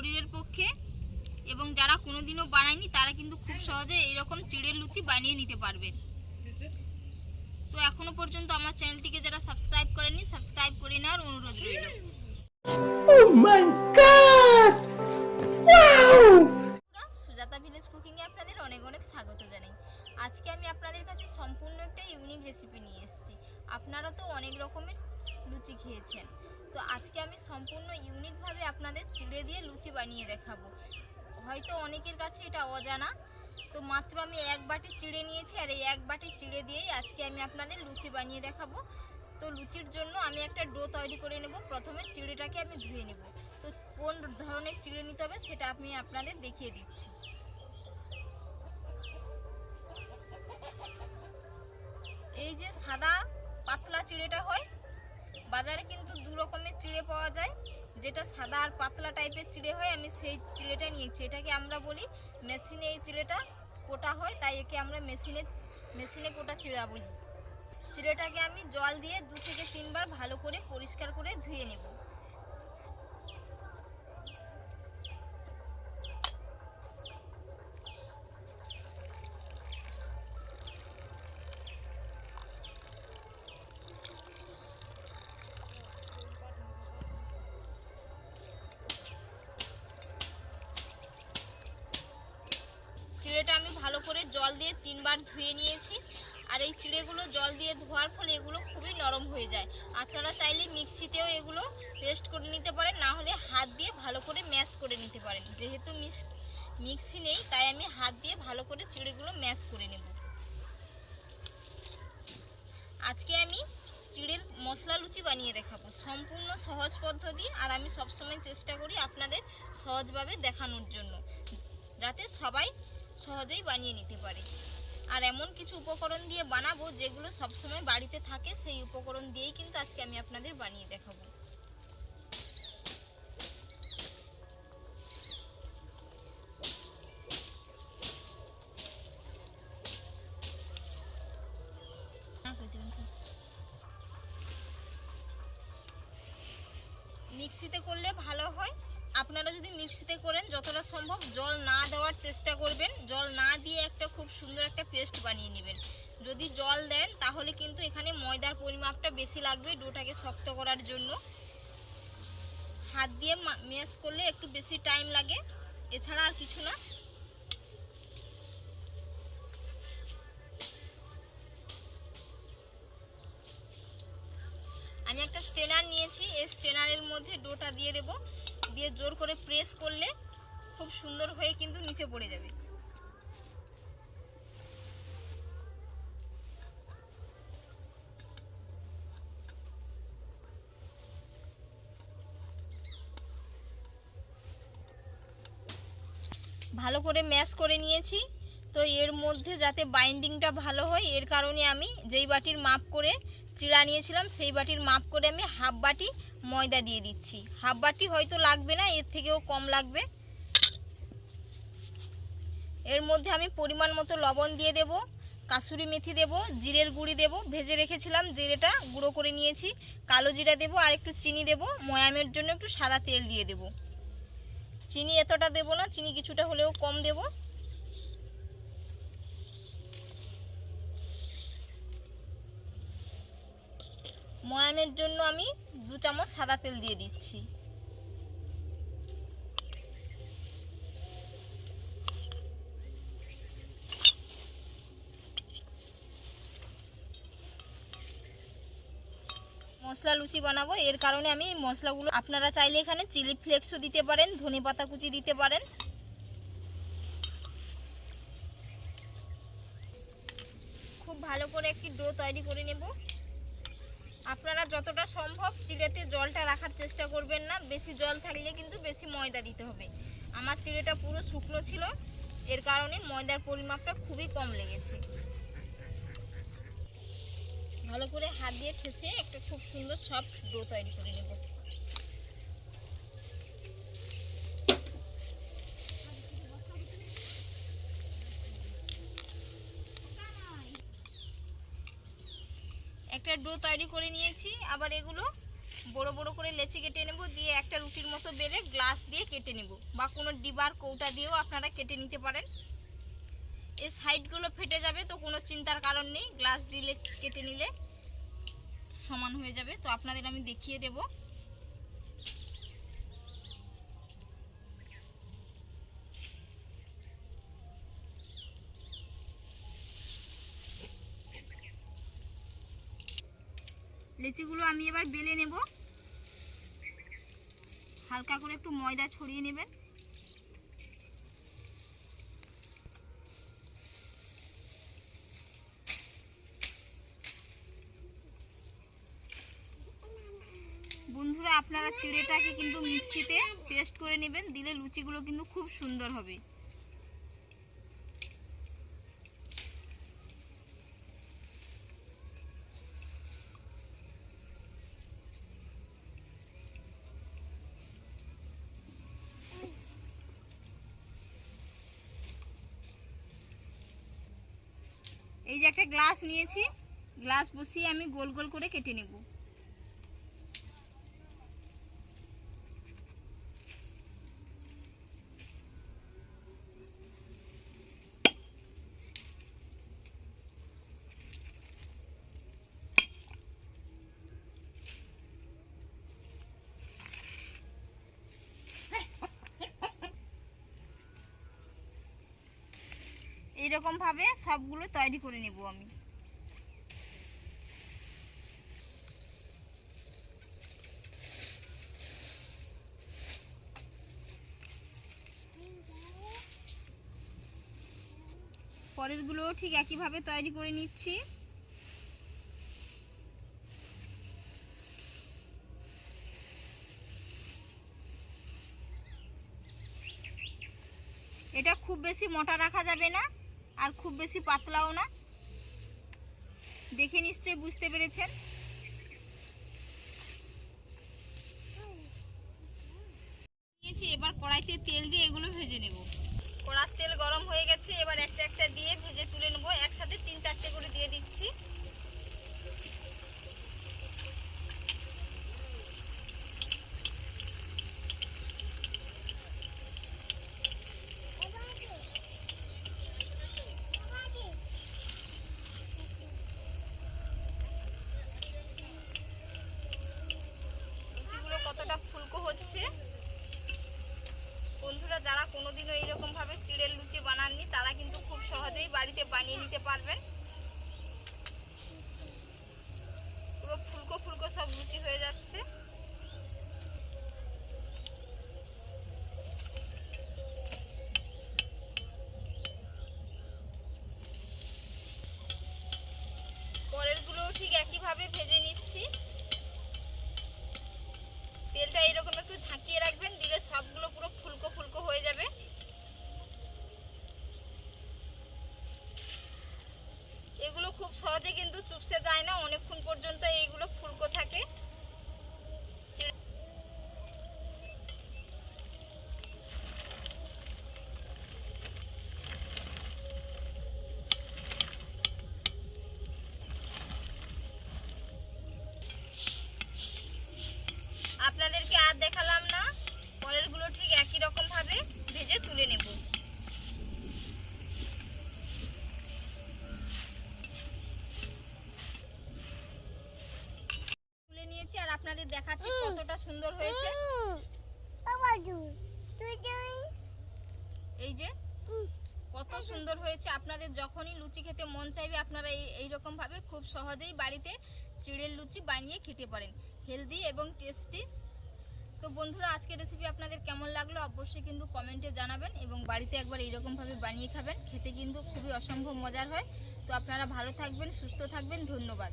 শরীরের পক্ষে এবং যারা কোনোদিনও বানায়নি তারা কিন্তু খুব সহজে এরকম চিড়ের লুচি বানিয়ে নিতে পারবেন তো এখনও পর্যন্ত আমার চ্যানেলটিকে যারা সাবস্ক্রাইব করেনি সাবস্ক্রাইব করে নেওয়ার অনুরোধ রইল। Oh সুজাতা ভিলেজ কুকিংয়ে আপনাদের অনেক অনেক স্বাগত জানাই। আজকে আমি আপনাদের কাছে সম্পূর্ণ একটা ইউনিক রেসিপি নিয়ে এসেছি। আপনারা তো অনেক রকমের লুচি খেয়েছেন। তো আজকে আমি সম্পূর্ণ ইউনিকভাবে আপনাদের চিড়ে দিয়ে লুচি বানিয়ে দেখাবো। হয়তো অনেকের কাছে এটা অজানা। তো মাত্র আমি এক বাটি চিড়ে নিয়েছি আর এই এক বাটি চিড়ে দিয়েই আজকে আমি আপনাদের লুচি বানিয়ে দেখাবো। তো লুচির জন্য আমি একটা ডো তৈরি করে নেব। প্রথমে চিড়েটাকে আমি ধুয়ে নেব। তো কোন ধরনের চিড়ে নিতে হবে সেটা আমি আপনাদের দেখিয়ে দিচ্ছি। এই যে সাদা পাতলা চিড়েটা হয় বাজারে কিন্তু দু রকমের চিড়ে পাওয়া যায়। যেটা সাদা আর পাতলা টাইপের চিড়ে হয়, আমি সেই চিড়েটা নিয়েছি। এটাকে আমরা বলি মেশিনে এই চিড়েটা কোটা হয়, তাই একে আমরা মেশিনে মেশিনে কোটা চিড়া বলি। চিড়েটাকে আমি জল দিয়ে দু থেকে তিনবার ভালো করে পরিষ্কার করে ধুয়ে নেব। দিয়ে তিনবার ধুয়ে নিয়েছি। আর এই চিড়েগুলো জল দিয়ে ধোয়ার ফলে এগুলো খুবই নরম হয়ে যায়। আপনারা চাইলে মিক্সিতেও এগুলো পেস্ট করে নিতে পারেন, না হলে হাত দিয়ে ভালো করে ম্যাশ করে নিতে পারেন। যেহেতু মিক্সি নেই, তাই আমি হাত দিয়ে ভালো করে চিড়েগুলো ম্যাশ করে নেব। আজকে আমি চিড়ের মশলা লুচি বানিয়ে দেখাবো। সম্পূর্ণ সহজ পদ্ধতি, আর আমি সবসময় চেষ্টা করি আপনাদের সহজভাবে দেখানোর জন্য। যাতে সবাই সহজেই বানিয়ে নিতে পারে। আর এমন কিছু উপকরণ দিয়ে বানাবো যেগুলো সবসময় বাড়িতে থাকে, সেই উপকরণ দিয়েই কিন্তু আজকে আমি আপনাদের বানিয়ে দেখাবো। মিক্সিতে করলে ভালো হয় আপনারা যদি মিক্সিতে করেন, যতটা সম্ভব জল না দেওয়ার চেষ্টা করবেন। জল না দিয়ে একটা খুব সুন্দর একটা পেস্ট বানিয়ে নেবেন। যদি জল দেন, তাহলে কিন্তু এখানে ময়দার পরিমাপটা বেশি লাগবে ডোটাকে শক্ত করার জন্য। হাত দিয়ে ম্যাশ করলে একটু বেশি টাইম লাগে। এছাড়া আর কিছু না আমি একটা স্টেনার নিয়েছি এই স্টেনারের মধ্যে ডোটা দিয়ে দেব দিয়ে জোর করে প্রেস করলে খুব সুন্দর হয়ে কিন্তু নিচে পড়ে যাবে। ভালো করে ম্যাশ করে নিয়েছি। তো এর মধ্যে যাতে বাইন্ডিংটা ভালো হয়, এর কারণে আমি যেই বাটির মাপ করে চিড়া নিয়েছিলাম, সেই বাটির মাপ করে আমি হাফ বাটি ময়দা দিয়ে দিচ্ছি। হাফ বাটি হয়তো লাগবে না, এর থেকেও কম লাগবে। এর মধ্যে আমি পরিমাণ মতো লবণ দিয়ে দেব, কাসুরি মেথি দেব, জিরের গুঁড়ি দেব, ভেজে রেখেছিলাম, জিরেটা গুঁড়ো করে নিয়েছি, কালো জিরা দেব, আর একটু চিনি দেব, ময়ামের জন্য একটু সাদা তেল দিয়ে দেব। চিনি এতটা দেব না, চিনি কিছুটা হলেও কম দেব। ময়ামের জন্য আমি দু চামচ সাদা তেল দিয়ে দিচ্ছি। মশলা লুচি বানাবো, এর কারণে আমি মশলাগুলো আপনারা চাইলে এখানে চিলি ফ্লেক্সও দিতে পারেন, ধনে পাতা কুচি দিতে পারেন। খুব ভালো করে একটি ডো তৈরি করে নেব। আপনারা যতটা সম্ভব চিড়েতে জলটা রাখার চেষ্টা করবেন না। বেশি জল থাকলে কিন্তু বেশি ময়দা দিতে হবে। আমার চিড়েটা পুরো শুকনো ছিল। এর কারণে ময়দার পরিমাপটা খুবই কম লেগেছে। ভালো করে হাত দিয়ে ঠেসে একটা খুব সুন্দর সফট ডো তৈরি করে নেব। একটা ডো তৈরি করে নিয়েছি, আবার এগুলো বড় বড় করে লেচি কেটে নেব, দিয়ে একটা রুটির মতো বেলে গ্লাস দিয়ে কেটে নেব, বা কোনো ডিবার কৌটা দিয়েও আপনারা কেটে নিতে পারেন। এই সাইডগুলো ফেটে যাবে, তো কোনো চিন্তার কারণ নেই, গ্লাস দিলে, কেটে নিলে সমান হয়ে যাবে। তো আপনাদের আমি দেখিয়ে দেব। লেচিগুলো আমি এবার বেলে নেব। হালকা করে একটু ময়দা ছড়িয়ে নেবেন। বন্ধুরা, আপনারা চিড়েটাকে কিন্তু মিক্সিতে পেস্ট করে নেবেন, দিলে লুচিগুলো কিন্তু খুব সুন্দর হবে। এই যে একটা গ্লাস নিয়েছি গ্লাস বসিয়ে আমি গোল গোল করে কেটে নেব। এইরকম ভাবে সবগুলো তৈরি করে নেব আমি। পরেরগুলো ঠিক একইভাবে তৈরি করে নিচ্ছি। এটা খুব বেশি মোটা রাখা যাবে না। আর খুব বেশি পাতলাও না। দেখে নিশ্চয়ই বুঝতে পেরেছেন। এবার কড়াইতে তেল দিয়ে এগুলো ভেজে নেব। কড়ার তেল গরম হয়ে গেছে, এবার একটা একটা দিয়ে ভেজে তুলে নেব। একসাথে তিন চারটে করে দিয়ে দিচ্ছি লুচিগুলো কতটা হচ্ছে বন্ধুরা, যারা কোনোদিনও এইরকমভাবে চিড়ের লুচি বানাননি, তারা কিন্তু খুব সহজেই বাড়িতে বানিয়ে নিতে পারবেন পুরো ফুলকো ফুলকো সব লুচি হয়ে যাচ্ছে পরেরগুলো ঠিক একইভাবে ভেজে নিচ্ছি তেলটা এরকম একটু ঝাঁকিয়ে রাখবেন, দিলে সবগুলো পুরো ফুলকো ফুলকো হয়ে যাবে। এগুলো খুব সহজে কিন্তু চুপসে যায় না, অনেকক্ষণ পর্যন্ত এইগুলো ফুলকো থাকে। সুন্দর হয়েছে। এই যে কত সুন্দর হয়েছে। আপনাদের যখনই লুচি খেতে মন চাইবে আপনারা এই ভাবে খুব সহজেই বাড়িতে চিড়ের লুচি বানিয়ে খেতে পারেন। হেলদি এবং টেস্টি। তো বন্ধুরা আজকের রেসিপি আপনাদের কেমন লাগল অবশ্যই কিন্তু কমেন্টে জানাবেন এবং বাড়িতে একবার এইরকম ভাবে বানিয়ে খাবেন। খেতে কিন্তু খুবই অসম্ভব মজার হয়। তো আপনারা ভালো থাকবেন সুস্থ থাকবেন। ধন্যবাদ।